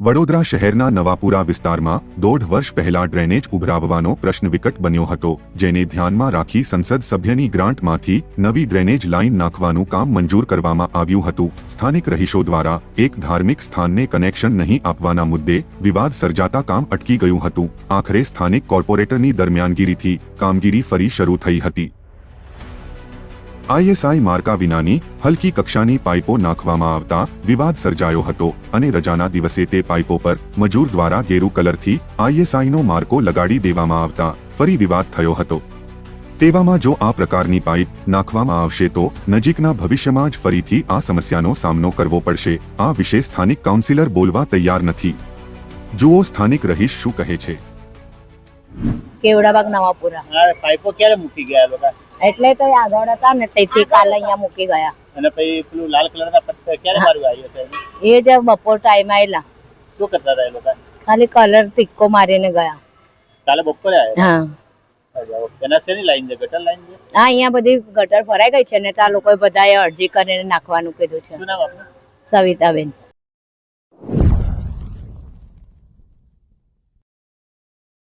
વડોદરા શહેરના નવાપુરા વિસ્તારમાં દોઢ વર્ષ પહેલા ડ્રેનેજ ઉભરાવવાનો પ્રશ્ન વિકટ બન્યો હતો, જેને ધ્યાનમાં રાખી સંસદ સભ્યની ગ્રાન્ટમાંથી નવી ડ્રેનેજ લાઇન નાખવાનું કામ મંજૂર કરવામાં આવ્યું હતું. સ્થાનિક રહીશો દ્વારા એક ધાર્મિક સ્થાનને કનેક્શન નહીં આપવાના મુદ્દે વિવાદ સર્જાતા કામ અટકી ગયું હતું. આખરે સ્થાનિક કોર્પોરેટરની દરમિયાનગીરીથી કામગીરી ફરી શરૂ થઈ હતી. આઈએસઆઈ માર્કા વિનાની હલકી કક્ષાની પાઇપો નાખવામાં આવતા વિવાદ સર્જાયો હતો અને રજાના દિવસે તે પાઇપો પર મજૂર દ્વારા ગેરુ કલરથી આઈએસઆઈનો માર્કો લગાડી દેવામાં આવતા ફરી વિવાદ થયો હતો. તેવામાં જો આ પ્રકારની પાઇપ નાખવામાં આવશે તો નજીકના ભવિષ્યમાં જ ફરીથી આ સમસ્યાનો સામનો કરવો પડશે. આ વિશે સ્થાનિક કાઉન્સિલર બોલવા તૈયાર નથી. જુઓ સ્થાનિક રહીશ શું કહે છે. કેવડાબાગ નવાપુરા આ પાઇપો ક્યારે મૂકી ગયા લોકો એટલે તો આગળ હતા ને તેથી કાલે અહીંયા મૂકી ગયા. અને પછી પેલું લાલ કલર ના પથ્થર ક્યારે મારું આવ્યો છે એ જ બપોર ટાઈમ આવેલા શું કરતા હતા એ લોકો? ખાલી કલર ટીક્કો મારીને ગયા. કાલે બપોરે આવ્યા? હા. અહીંયા બધી ગટર ભરાઈ ગઈ છે ને ત્યાં લોકો લોકોએ બધાએ અરજી કરીને નાખવાનું કીધું છે. સવિતાબેન.